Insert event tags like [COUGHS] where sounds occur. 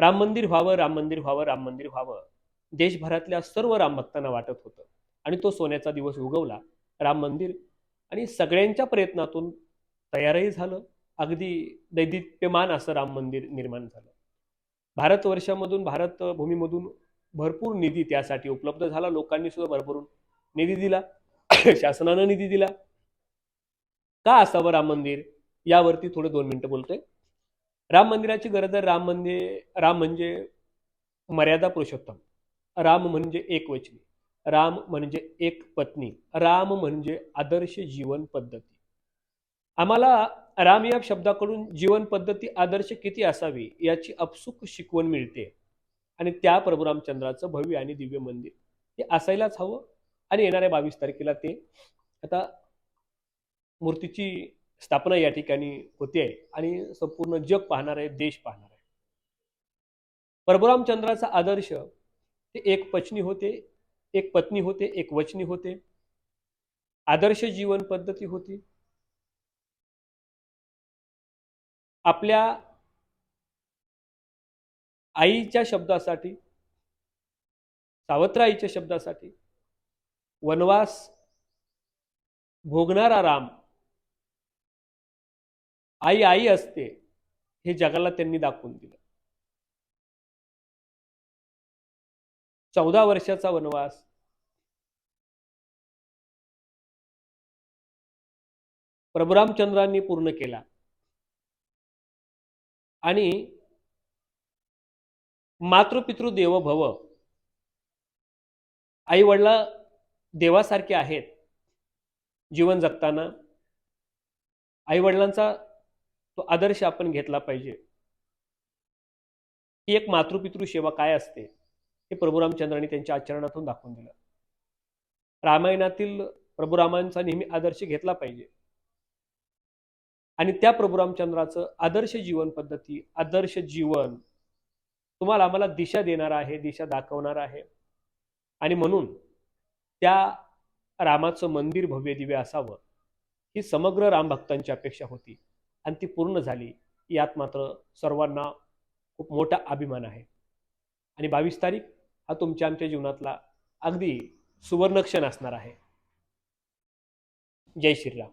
राम मंदिर व्हावं राम मंदिर व्हावं राम मंदिर व्हावं. देशभरातल्या सर्व राम भक्तांना वाटत होतं. आणि तो सोन्याचा दिवस उगवला. राम मंदिर आणि सगळ्यांच्या प्रयत्नातून तयारही झालं. अगदी दैदिप्यमान असं राम मंदिर निर्माण झालं. भारतवर्षामधून भारत भूमीमधून भरपूर निधी त्यासाठी उपलब्ध झाला. लोकांनी सुद्धा भरपूर निधी दिला. [COUGHS] शासनानं निधी दिला. का असावं राम मंदिर? यावरती थोडे दोन मिनिटं बोलतोय. राम मंदिराची गरज आहे. राम म्हणजे राम म्हणजे मर्यादा पुरुषोत्तम. राम म्हणजे एक वचनी. राम म्हणजे एक पत्नी. राम म्हणजे आदर्श जीवन पद्धती. आम्हाला राम या शब्दाकडून जीवन पद्धती आदर्श किती असावी याची अपसुक शिकवण मिळते. आणि त्या प्रभू रामचंद्राचं भव्य आणि दिव्य मंदिर ते असायलाच हवं. आणि येणाऱ्या बावीस तारखेला ते आता मूर्तीची स्थापना या ठिकाणी होते आहे. आणि संपूर्ण जग पाहणार आहे देश पाहणार आहे. परभुरामचंद्राचा आदर्श ते एक पत्नी होते एक पत्नी होते एक वचनी होते. आदर्श जीवन पद्धती होती. आपल्या आईच्या शब्दासाठी सावत्र आईच्या शब्दासाठी वनवास भोगणारा राम आई आई असते. हे जगाला त्यांनी दाखवून दिलं. चौदा वर्षाचा वनवास. प्रभुरामचंद्रांनी पूर्ण केला. आणि मातृपितृ देव भव आई वडील देवासारखे आहेत. जीवन जगताना. आई वडिलांचा तो आदर्श आपण घेतला पाहिजे. ही एक मातृपितृ सेवा काय असते? हे प्रभुरामचंद्रांनी त्यांच्या आचरणातून दाखवून दिलं. रामायणातील प्रभुरामांचा नेहमी आदर्श घेतला पाहिजे. आणि त्या प्रभुरामचंद्राचं आदर्श जीवन पद्धती आदर्श जीवन तुम्हाला आम्हाला दिशा देणार आहे दिशा दाखवणार आहे. आणि म्हणून त्या रामाचं मंदिर भव्य दिव्य असावं ही समग्र रामभक्तांची अपेक्षा होती. आणि ती पूर्ण झाली यात मात्र सर्वांना खूप मोठा अभिमान आहे. आणि बावीस तारीख हा तुमच्या आमच्या जीवनातला अगदी सुवर्णक्षण असणार आहे. जय श्रीराम.